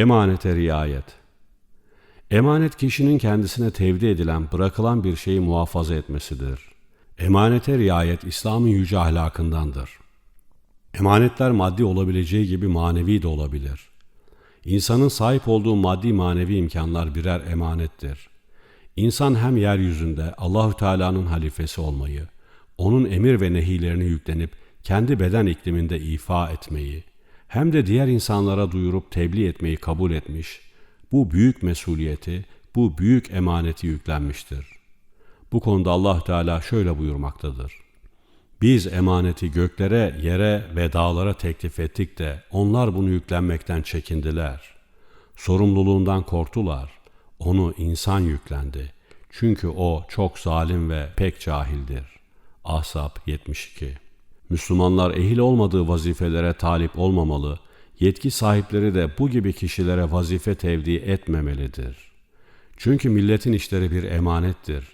Emanete riayet. Emanet kişinin kendisine tevdi edilen, bırakılan bir şeyi muhafaza etmesidir. Emanete riayet İslam'ın yüce ahlakındandır. Emanetler maddi olabileceği gibi manevi de olabilir. İnsanın sahip olduğu maddi manevi imkanlar birer emanettir. İnsan hem yeryüzünde Allahü Teala'nın halifesi olmayı, onun emir ve nehilerini yüklenip kendi beden ikliminde ifa etmeyi, hem de diğer insanlara duyurup tebliğ etmeyi kabul etmiş, bu büyük mesuliyeti, bu büyük emaneti yüklenmiştir. Bu konuda Allah Teala şöyle buyurmaktadır. Biz emaneti göklere, yere ve dağlara teklif ettik de onlar bunu yüklenmekten çekindiler. Sorumluluğundan korktular. Onu insan yüklendi. Çünkü o çok zalim ve pek cahildir. Ahzab 72 Müslümanlar ehil olmadığı vazifelere talip olmamalı, yetki sahipleri de bu gibi kişilere vazife tevdi etmemelidir. Çünkü milletin işleri bir emanettir.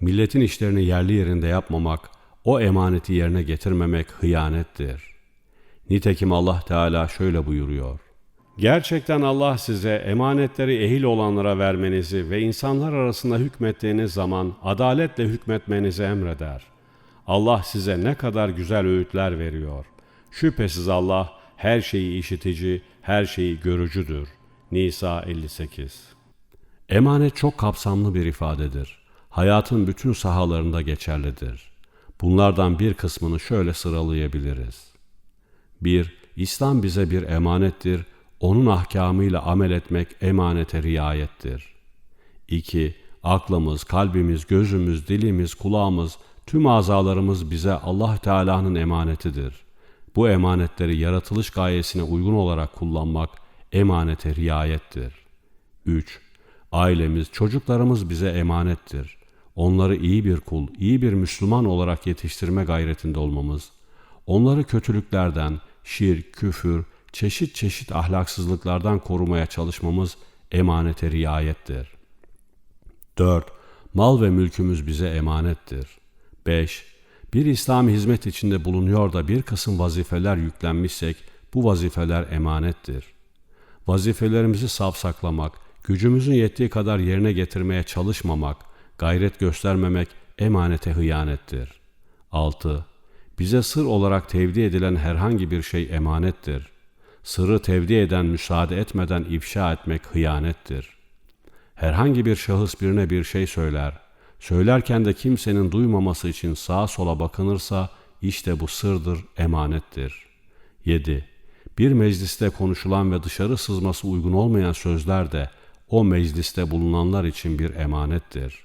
Milletin işlerini yerli yerinde yapmamak, o emaneti yerine getirmemek hıyanettir. Nitekim Allah Teala şöyle buyuruyor. Gerçekten Allah size emanetleri ehil olanlara vermenizi ve insanlar arasında hükmettiğiniz zaman adaletle hükmetmenizi emreder. Allah size ne kadar güzel öğütler veriyor. Şüphesiz Allah her şeyi işitici, her şeyi görücüdür. Nisa 58 Emanet çok kapsamlı bir ifadedir. Hayatın bütün sahalarında geçerlidir. Bunlardan bir kısmını şöyle sıralayabiliriz. 1. İslam bize bir emanettir, onun ahkamıyla amel etmek emanete riayettir. 2. Aklımız, kalbimiz, gözümüz, dilimiz, kulağımız, tüm azalarımız bize Allah Teala'nın emanetidir. Bu emanetleri yaratılış gayesine uygun olarak kullanmak emanete riayettir. 3. Ailemiz, çocuklarımız bize emanettir. Onları iyi bir kul, iyi bir Müslüman olarak yetiştirme gayretinde olmamız, onları kötülüklerden, şirk, küfür, çeşit çeşit ahlaksızlıklardan korumaya çalışmamız emanete riayettir. 4. Mal ve mülkümüz bize emanettir. 5. Bir İslam hizmet içinde bulunuyor da bir kısım vazifeler yüklenmişsek bu vazifeler emanettir. Vazifelerimizi savsaklamak, gücümüzün yettiği kadar yerine getirmeye çalışmamak, gayret göstermemek emanete hıyanettir. 6. Bize sır olarak tevdi edilen herhangi bir şey emanettir. Sırrı tevdi eden müsaade etmeden ifşa etmek hıyanettir. Herhangi bir şahıs birine bir şey söyler, söylerken de kimsenin duymaması için sağa sola bakınırsa işte bu sırdır, emanettir. 7. Bir mecliste konuşulan ve dışarı sızması uygun olmayan sözler de o mecliste bulunanlar için bir emanettir.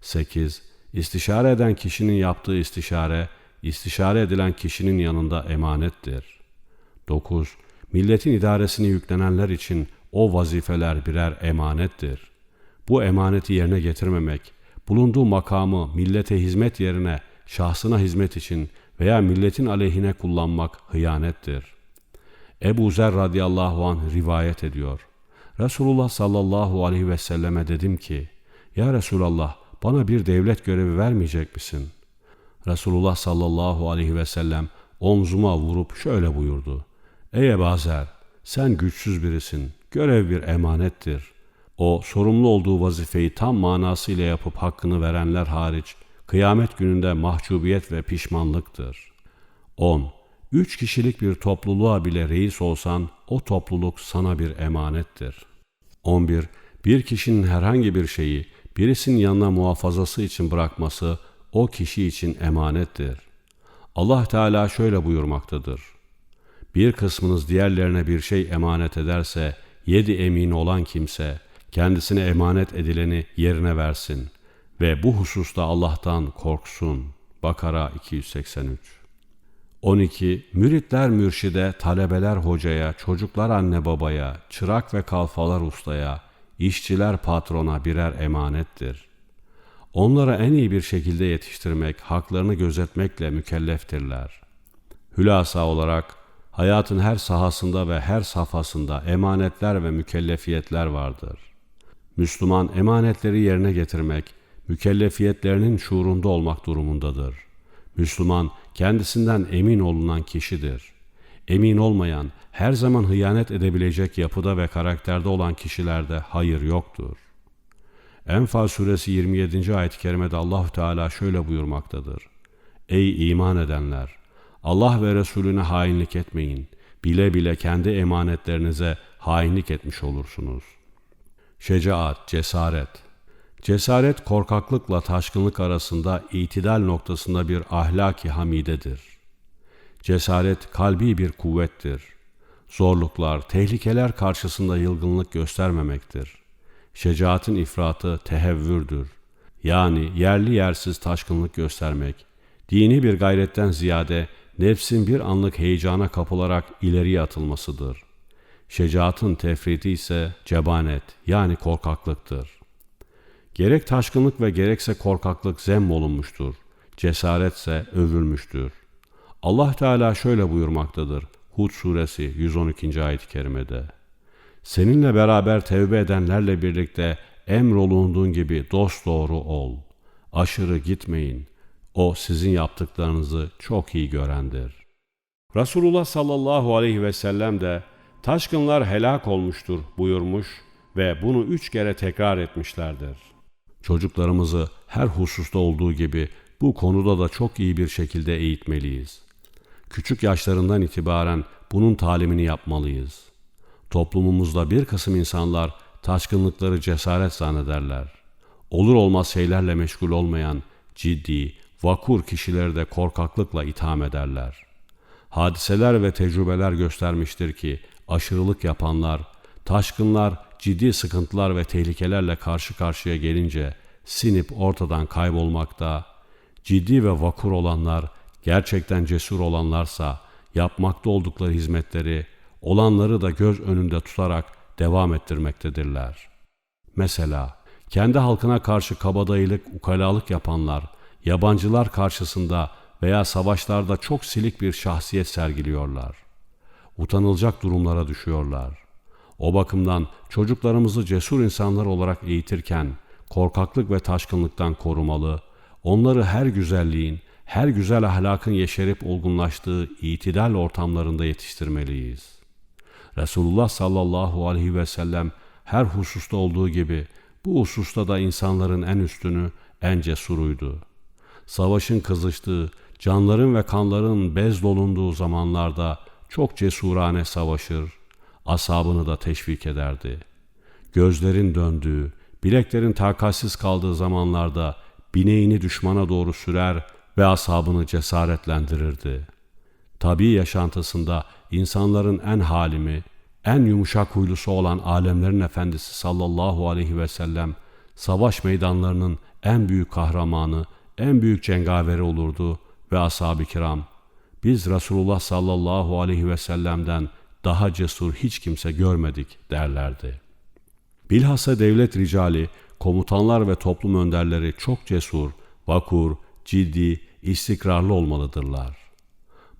8. İstişare eden kişinin yaptığı istişare, istişare edilen kişinin yanında emanettir. 9. Milletin idaresini yüklenenler için o vazifeler birer emanettir. Bu emaneti yerine getirmemek, bulunduğu makamı millete hizmet yerine şahsına hizmet için veya milletin aleyhine kullanmak hıyanettir. Ebu Zer radıyallahu anh rivayet ediyor. Resulullah sallallahu aleyhi ve selleme dedim ki, Ya Resulallah bana bir devlet görevi vermeyecek misin? Resulullah sallallahu aleyhi ve sellem omzuma vurup şöyle buyurdu. Ey Ebu Zer, sen güçsüz birisin, görev bir emanettir. O sorumlu olduğu vazifeyi tam manasıyla yapıp hakkını verenler hariç kıyamet gününde mahcubiyet ve pişmanlıktır. 10. Üç kişilik bir topluluğa bile reis olsan o topluluk sana bir emanettir. 11. Bir kişinin herhangi bir şeyi birisinin yanına muhafazası için bırakması o kişi için emanettir. Allah Teala şöyle buyurmaktadır. Bir kısmınız diğerlerine bir şey emanet ederse, yedi emin olan kimse, kendisine emanet edileni yerine versin ve bu hususta Allah'tan korksun. Bakara 283 12. Müritler mürşide, talebeler hocaya, çocuklar anne babaya, çırak ve kalfalar ustaya, işçiler patrona birer emanettir. Onlara en iyi bir şekilde yetiştirmek, haklarını gözetmekle mükelleftirler. Hülasa olarak hayatın her sahasında ve her safhasında emanetler ve mükellefiyetler vardır. Müslüman emanetleri yerine getirmek, mükellefiyetlerinin şuurunda olmak durumundadır. Müslüman kendisinden emin olunan kişidir. emin olmayan, her zaman hıyanet edebilecek yapıda ve karakterde olan kişilerde hayır yoktur. Enfal suresi 27. ayet-i kerimede Allah Teala şöyle buyurmaktadır. Ey iman edenler! Allah ve Resulüne hainlik etmeyin. Bile bile kendi emanetlerinize hainlik etmiş olursunuz. Şecaat, cesaret. Cesaret korkaklıkla taşkınlık arasında itidal noktasında bir ahlaki hamidedir. Cesaret kalbi bir kuvvettir. Zorluklar, tehlikeler karşısında yılgınlık göstermemektir. Şecaatin ifratı tehevvürdür. Yani yerli yersiz taşkınlık göstermek, dini bir gayretten ziyade nefsin bir anlık heyecana kapılarak ileriye atılmasıdır. Şecaatın tefriti ise cebanet yani korkaklıktır. Gerek taşkınlık ve gerekse korkaklık zemmolunmuştur. Cesaretse övülmüştür. Allah Teala şöyle buyurmaktadır. Hud suresi 112. ayet-i kerimede. Seninle beraber tevbe edenlerle birlikte emrolunduğun gibi dost doğru ol. Aşırı gitmeyin. O sizin yaptıklarınızı çok iyi görendir. Resulullah sallallahu aleyhi ve sellem de taşkınlar helak olmuştur buyurmuş ve bunu üç kere tekrar etmişlerdir. Çocuklarımızı her hususta olduğu gibi bu konuda da çok iyi bir şekilde eğitmeliyiz. Küçük yaşlarından itibaren bunun talimini yapmalıyız. Toplumumuzda bir kısım insanlar taşkınlıkları cesaret zannederler. Olur olmaz şeylerle meşgul olmayan ciddi, vakur kişileri de korkaklıkla itham ederler. Hadiseler ve tecrübeler göstermiştir ki aşırılık yapanlar, taşkınlar ciddi sıkıntılar ve tehlikelerle karşı karşıya gelince sinip ortadan kaybolmakta, ciddi ve vakur olanlar, gerçekten cesur olanlarsa yapmakta oldukları hizmetleri, olanları da göz önünde tutarak devam ettirmektedirler. Mesela kendi halkına karşı kabadayılık, ukalalık yapanlar, yabancılar karşısında veya savaşlarda çok silik bir şahsiyet sergiliyorlar. Utanılacak durumlara düşüyorlar. O bakımdan çocuklarımızı cesur insanlar olarak eğitirken korkaklık ve taşkınlıktan korumalı, onları her güzelliğin, her güzel ahlakın yeşerip olgunlaştığı itidal ortamlarında yetiştirmeliyiz. Resulullah sallallahu aleyhi ve sellem her hususta olduğu gibi bu hususta da insanların en üstünü, en cesuruydu. Savaşın kızıştığı, canların ve kanların bez dolunduğu zamanlarda çok cesurane savaşır, asabını da teşvik ederdi. Gözlerin döndüğü, bileklerin takatsiz kaldığı zamanlarda bineğini düşmana doğru sürer ve asabını cesaretlendirirdi. Tabi yaşantısında insanların en halimi, en yumuşak huylusu olan alemlerin efendisi sallallahu aleyhi ve sellem savaş meydanlarının en büyük kahramanı, en büyük cengaveri olurdu ve ashab-ı kiram biz Resulullah sallallahu aleyhi ve sellem'den daha cesur hiç kimse görmedik derlerdi. Bilhassa devlet ricali, komutanlar ve toplum önderleri çok cesur, vakur, ciddi, istikrarlı olmalıdırlar.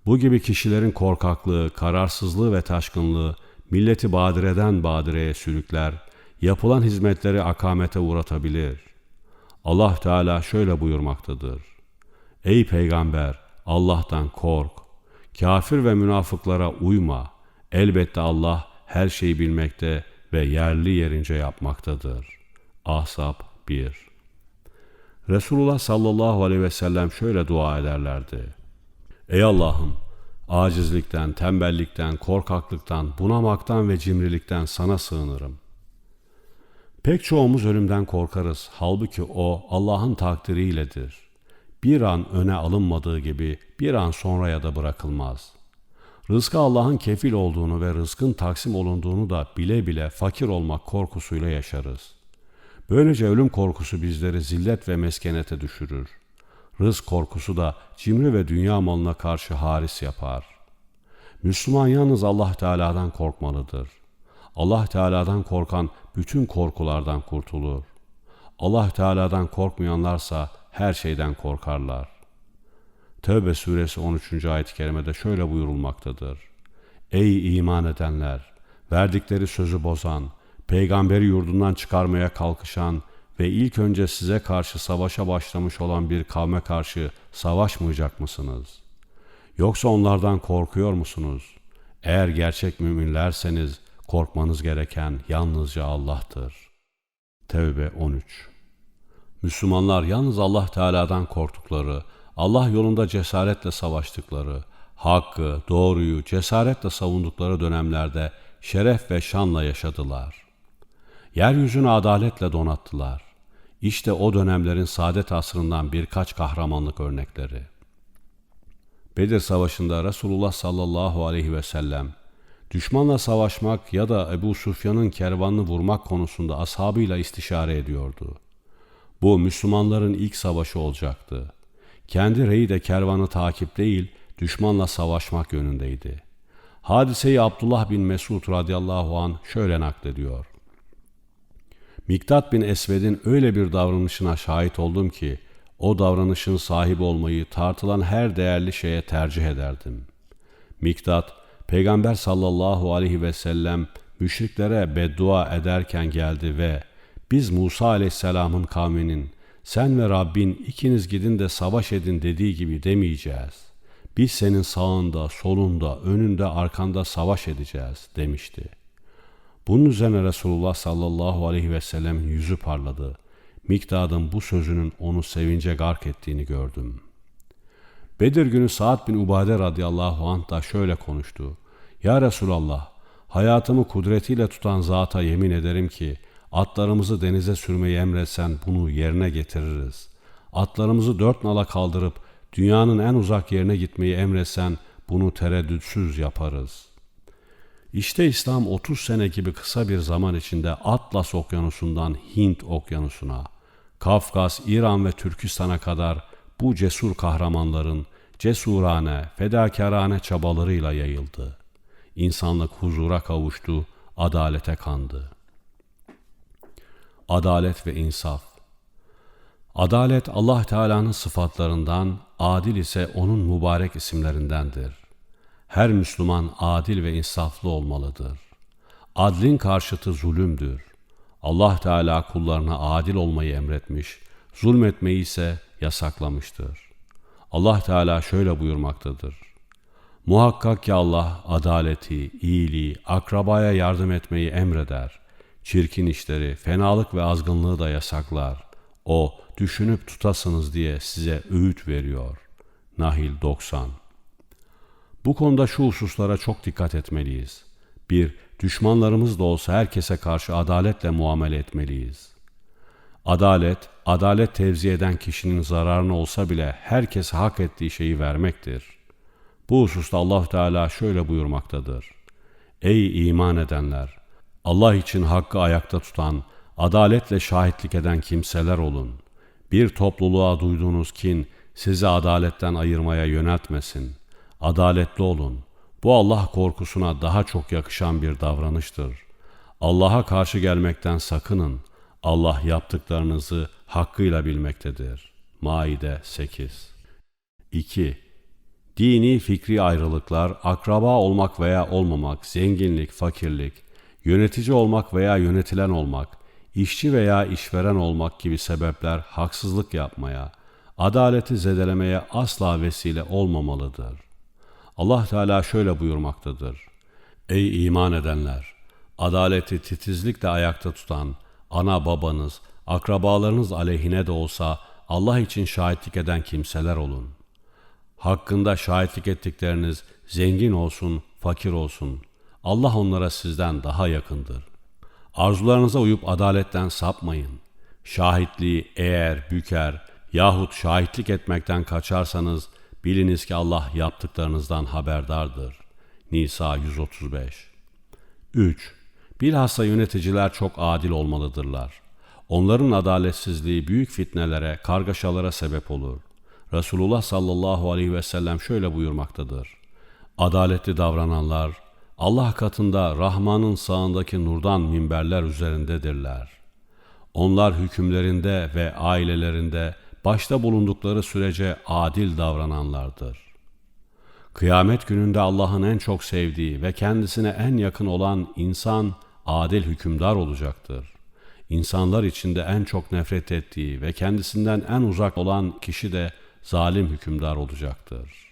Bu gibi kişilerin korkaklığı, kararsızlığı ve taşkınlığı milleti badireden badireye sürükler, yapılan hizmetleri akamete uğratabilir. Allah Teala şöyle buyurmaktadır. Ey peygamber Allah'tan kork. Kafir ve münafıklara uyma. Elbette Allah her şeyi bilmekte ve yerli yerince yapmaktadır. Ahzab 1 Resulullah sallallahu aleyhi ve sellem şöyle dua ederlerdi. Ey Allah'ım! Acizlikten, tembellikten, korkaklıktan, bunamaktan ve cimrilikten sana sığınırım. Pek çoğumuz ölümden korkarız. Halbuki o Allah'ın takdiriyledir. Bir an öne alınmadığı gibi bir an sonraya da bırakılmaz.'' Rızkı Allah'ın kefil olduğunu ve rızkın taksim olunduğunu da bile bile fakir olmak korkusuyla yaşarız. Böylece ölüm korkusu bizleri zillet ve meskenete düşürür. Rızk korkusu da cimri ve dünya malına karşı haris yapar. Müslüman yalnız Allah Teala'dan korkmalıdır. Allah Teala'dan korkan bütün korkulardan kurtulur. Allah Teala'dan korkmayanlarsa her şeyden korkarlar. Tevbe suresi 13. ayet-i kerimede şöyle buyurulmaktadır. Ey iman edenler! Verdikleri sözü bozan, peygamberi yurdundan çıkarmaya kalkışan ve ilk önce size karşı savaşa başlamış olan bir kavme karşı savaşmayacak mısınız? Yoksa onlardan korkuyor musunuz? Eğer gerçek müminlerseniz korkmanız gereken yalnızca Allah'tır. Tevbe 13 Müslümanlar yalnız Allah Teala'dan korktukları, Allah yolunda cesaretle savaştıkları, hakkı, doğruyu cesaretle savundukları dönemlerde şeref ve şanla yaşadılar. Yeryüzünü adaletle donattılar. İşte o dönemlerin saadet asrından birkaç kahramanlık örnekleri. Bedir Savaşı'nda Resulullah sallallahu aleyhi ve sellem düşmanla savaşmak ya da Ebu Sufyan'ın kervanını vurmak konusunda ashabıyla istişare ediyordu. Bu Müslümanların ilk savaşı olacaktı. Kendi reyi de kervanı takip değil, düşmanla savaşmak yönündeydi. Hadiseyi Abdullah bin Mesud radıyallahu an şöyle naklediyor. Miktat bin Esved'in öyle bir davranışına şahit oldum ki, o davranışın sahibi olmayı tartılan her değerli şeye tercih ederdim. Miktat, Peygamber sallallahu aleyhi ve sellem müşriklere beddua ederken geldi ve biz Musa aleyhisselamın kavminin sen ve Rabbin ikiniz gidin de savaş edin dediği gibi demeyeceğiz. Biz senin sağında, solunda, önünde, arkanda savaş edeceğiz demişti. Bunun üzerine Resulullah sallallahu aleyhi ve sellemin yüzü parladı. Mikdad'ın bu sözünün onu sevince gark ettiğini gördüm. Bedir günü Sa'd bin Ubade radıyallahu anh da şöyle konuştu. Ya Resulallah, hayatımı kudretiyle tutan zata yemin ederim ki, atlarımızı denize sürmeyi emretsen bunu yerine getiririz. Atlarımızı dört nala kaldırıp dünyanın en uzak yerine gitmeyi emretsen bunu tereddütsüz yaparız. İşte İslam 30 sene gibi kısa bir zaman içinde Atlas Okyanusu'ndan Hint Okyanusu'na, Kafkas, İran ve Türkistan'a kadar bu cesur kahramanların cesurane, fedakarane çabalarıyla yayıldı. İnsanlık huzura kavuştu, adalete kandı. Adalet ve insaf Adalet Allah Teala'nın sıfatlarından, adil ise onun mübarek isimlerindendir. Her Müslüman adil ve insaflı olmalıdır. Adlin karşıtı zulümdür. Allah Teala kullarına adil olmayı emretmiş, zulmetmeyi ise yasaklamıştır. Allah Teala şöyle buyurmaktadır. Muhakkak ki Allah adaleti, iyiliği, akrabaya yardım etmeyi emreder. Çirkin işleri, fenalık ve azgınlığı da yasaklar. O düşünüp tutasınız diye size öğüt veriyor. Nahil 90 Bu konuda şu hususlara çok dikkat etmeliyiz. 1. Düşmanlarımız da olsa herkese karşı adaletle muamele etmeliyiz. Adalet, adalet tevzi eden kişinin zararına olsa bile herkese hak ettiği şeyi vermektir. Bu hususta allah Teala şöyle buyurmaktadır. Ey iman edenler! Allah için hakkı ayakta tutan, adaletle şahitlik eden kimseler olun. Bir topluluğa duyduğunuz kin sizi adaletten ayırmaya yöneltmesin. Adaletli olun. Bu Allah korkusuna daha çok yakışan bir davranıştır. Allah'a karşı gelmekten sakının. Allah yaptıklarınızı hakkıyla bilmektedir. Maide 8 2. Dini fikri ayrılıklar, akraba olmak veya olmamak, zenginlik, fakirlik, yönetici olmak veya yönetilen olmak, işçi veya işveren olmak gibi sebepler haksızlık yapmaya, adaleti zedelemeye asla vesile olmamalıdır. Allah Teala şöyle buyurmaktadır. Ey iman edenler! Adaleti titizlikle ayakta tutan, ana babanız, akrabalarınız aleyhine de olsa Allah için şahitlik eden kimseler olun. Hakkında şahitlik ettikleriniz zengin olsun, fakir olsun. Allah onlara sizden daha yakındır. Arzularınıza uyup adaletten sapmayın. Şahitliği eğer büker yahut şahitlik etmekten kaçarsanız biliniz ki Allah yaptıklarınızdan haberdardır. Nisa 135 3. Bilhassa yöneticiler çok adil olmalıdırlar. Onların adaletsizliği büyük fitnelere, kargaşalara sebep olur. Resulullah sallallahu aleyhi ve sellem şöyle buyurmaktadır. Adaletli davrananlar Allah katında Rahman'ın sağındaki nurdan minberler üzerindedirler. Onlar hükümlerinde ve ailelerinde başta bulundukları sürece adil davrananlardır. Kıyamet gününde Allah'ın en çok sevdiği ve kendisine en yakın olan insan adil hükümdar olacaktır. İnsanlar içinde en çok nefret ettiği ve kendisinden en uzak olan kişi de zalim hükümdar olacaktır.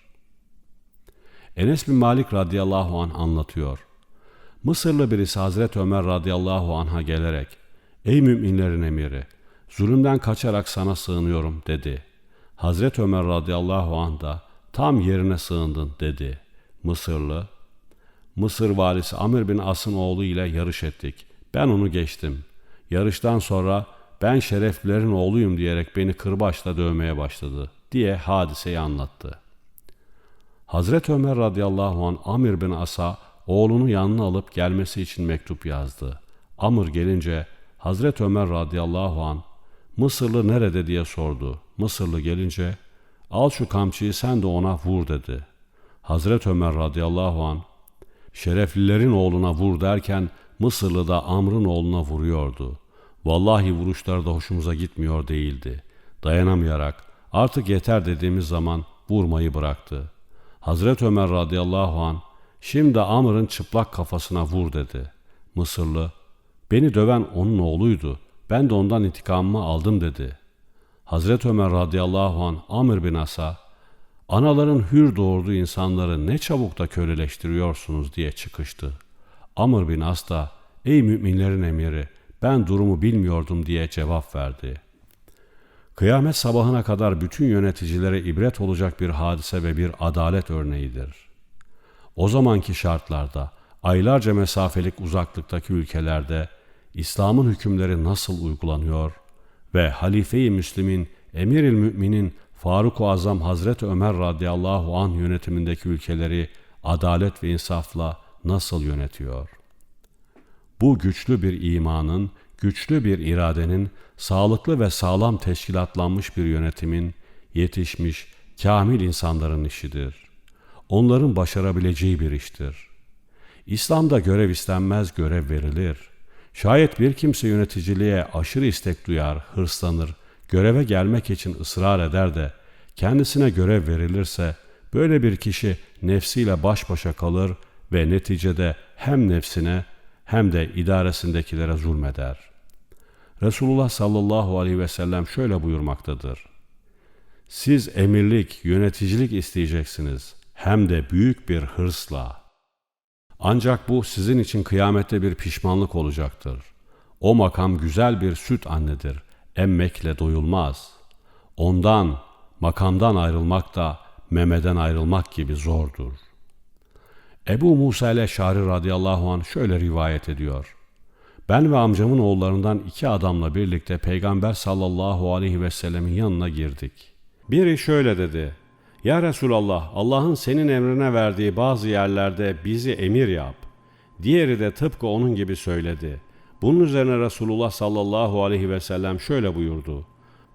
Enes bin Malik radıyallahu anh anlatıyor. Mısırlı birisi Hazreti Ömer radıyallahu anh'a gelerek, Ey müminlerin emiri, zulümden kaçarak sana sığınıyorum dedi. Hazreti Ömer radıyallahu anh da tam yerine sığındın dedi. Mısırlı, Mısır valisi Amir bin As'ın oğlu ile yarış ettik. Ben onu geçtim. Yarıştan sonra ben şereflilerin oğluyum diyerek beni kırbaçla dövmeye başladı diye hadiseyi anlattı. Hazreti Ömer radıyallahu an Amir bin As'a oğlunu yanına alıp gelmesi için mektup yazdı. Amr gelince Hazreti Ömer radıyallahu an Mısırlı nerede diye sordu. Mısırlı gelince al şu kamçıyı sen de ona vur dedi. Hazreti Ömer radıyallahu an şereflilerin oğluna vur derken Mısırlı da Amr'ın oğluna vuruyordu. Vallahi vuruşları da hoşumuza gitmiyor değildi. Dayanamayarak artık yeter dediğimiz zaman vurmayı bıraktı. Hazreti Ömer radıyallahu an şimdi Amr'ın çıplak kafasına vur dedi. Mısırlı beni döven onun oğluydu. Ben de ondan intikamımı aldım dedi. Hazreti Ömer radıyallahu an Amr bin As'a anaların hür doğurduğu insanları ne çabuk da köleleştiriyorsunuz diye çıkıştı. Amr bin As da ey müminlerin emiri ben durumu bilmiyordum diye cevap verdi. Kıyamet sabahına kadar bütün yöneticilere ibret olacak bir hadise ve bir adalet örneğidir. O zamanki şartlarda aylarca mesafelik uzaklıktaki ülkelerde İslam'ın hükümleri nasıl uygulanıyor ve Halife-i Müslim'in Emir-il Mü'minin Faruk-u Azam Hazreti Ömer radıyallahu anh yönetimindeki ülkeleri adalet ve insafla nasıl yönetiyor? Bu güçlü bir imanın, güçlü bir iradenin, sağlıklı ve sağlam teşkilatlanmış bir yönetimin, yetişmiş, kamil insanların işidir. Onların başarabileceği bir iştir. İslam'da görev istenmez, görev verilir. Şayet bir kimse yöneticiliğe aşırı istek duyar, hırslanır, göreve gelmek için ısrar eder de kendisine görev verilirse böyle bir kişi nefsiyle baş başa kalır ve neticede hem nefsine hem de idaresindekilere zulmeder. Resulullah sallallahu aleyhi ve sellem şöyle buyurmaktadır. Siz emirlik, yöneticilik isteyeceksiniz hem de büyük bir hırsla. Ancak bu sizin için kıyamette bir pişmanlık olacaktır. O makam güzel bir süt annedir. Emmekle doyulmaz. Ondan, makamdan ayrılmak da memeden ayrılmak gibi zordur. Ebu Musa ile Şari radıyallahu anh şöyle rivayet ediyor. Ben ve amcamın oğullarından iki adamla birlikte Peygamber sallallahu aleyhi ve sellemin yanına girdik. Biri şöyle dedi. Ya Resulallah Allah'ın senin emrine verdiği bazı yerlerde bizi emir yap. Diğeri de tıpkı onun gibi söyledi. Bunun üzerine Resulullah sallallahu aleyhi ve sellem şöyle buyurdu.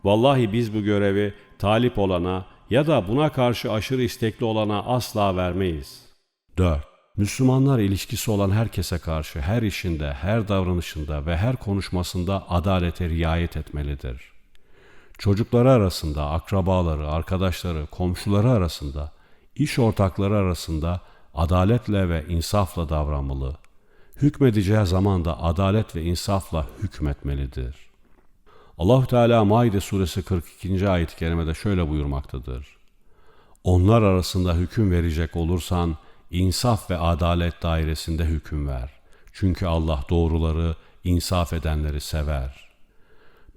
Vallahi biz bu görevi talip olana ya da buna karşı aşırı istekli olana asla vermeyiz. 4. Müslümanlar ilişkisi olan herkese karşı her işinde, her davranışında ve her konuşmasında adalete riayet etmelidir. Çocukları arasında, akrabaları, arkadaşları, komşuları arasında, iş ortakları arasında adaletle ve insafla davranmalı. Hükmedeceği zaman da adalet ve insafla hükmetmelidir. Allah Teala Maide suresi 42. ayet-i kerimede şöyle buyurmaktadır. Onlar arasında hüküm verecek olursan insaf ve adalet dairesinde hüküm ver. Çünkü Allah doğruları, insaf edenleri sever.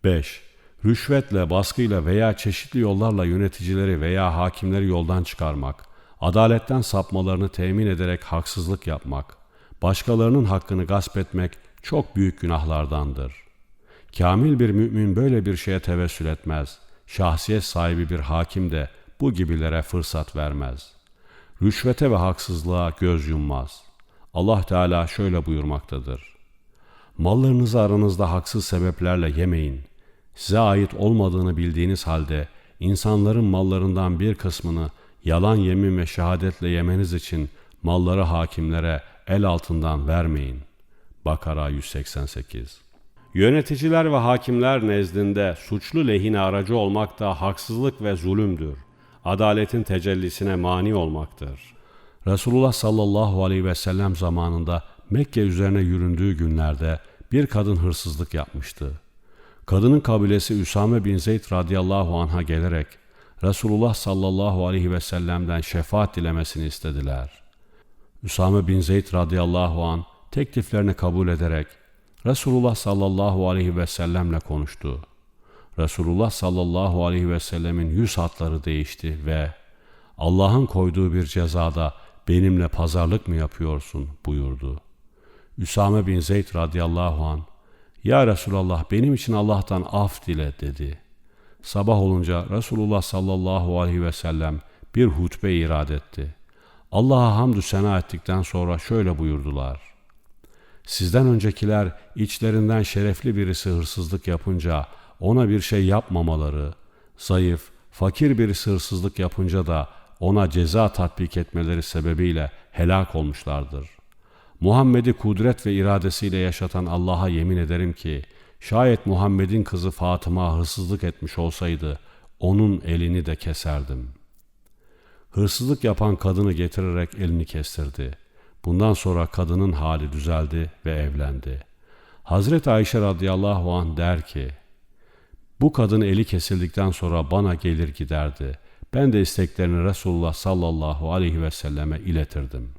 5. Rüşvetle, baskıyla veya çeşitli yollarla yöneticileri veya hakimleri yoldan çıkarmak, adaletten sapmalarını temin ederek haksızlık yapmak, başkalarının hakkını gasp etmek çok büyük günahlardandır. Kamil bir mümin böyle bir şeye tevessül etmez. Şahsiyet sahibi bir hakim de bu gibilere fırsat vermez.'' Rüşvete ve haksızlığa göz yummaz. Allah Teala şöyle buyurmaktadır. Mallarınızı aranızda haksız sebeplerle yemeyin. Size ait olmadığını bildiğiniz halde insanların mallarından bir kısmını yalan yemin ve şehadetle yemeniz için malları hakimlere el altından vermeyin. Bakara 188 Yöneticiler ve hakimler nezdinde suçlu lehine aracı olmak da haksızlık ve zulümdür adaletin tecellisine mani olmaktır. Resulullah sallallahu aleyhi ve sellem zamanında Mekke üzerine yüründüğü günlerde bir kadın hırsızlık yapmıştı. Kadının kabilesi Üsame bin Zeyd radıyallahu anh'a gelerek Resulullah sallallahu aleyhi ve sellem'den şefaat dilemesini istediler. Üsame bin Zeyd radıyallahu an tekliflerini kabul ederek Resulullah sallallahu aleyhi ve sellemle konuştu. Resulullah sallallahu aleyhi ve sellemin yüz hatları değişti ve Allah'ın koyduğu bir cezada benimle pazarlık mı yapıyorsun buyurdu. Üsame bin Zeyd radıyallahu an Ya Resulallah benim için Allah'tan af dile dedi. Sabah olunca Resulullah sallallahu aleyhi ve sellem bir hutbe irad etti. Allah'a hamdü sena ettikten sonra şöyle buyurdular. Sizden öncekiler içlerinden şerefli birisi hırsızlık yapınca ona bir şey yapmamaları, zayıf, fakir birisi hırsızlık yapınca da ona ceza tatbik etmeleri sebebiyle helak olmuşlardır. Muhammed'i kudret ve iradesiyle yaşatan Allah'a yemin ederim ki, şayet Muhammed'in kızı Fatıma hırsızlık etmiş olsaydı, onun elini de keserdim. Hırsızlık yapan kadını getirerek elini kestirdi. Bundan sonra kadının hali düzeldi ve evlendi. Hazreti Ayşe radıyallahu anh der ki, bu kadın eli kesildikten sonra bana gelir giderdi. Ben de isteklerini Resulullah sallallahu aleyhi ve selleme iletirdim.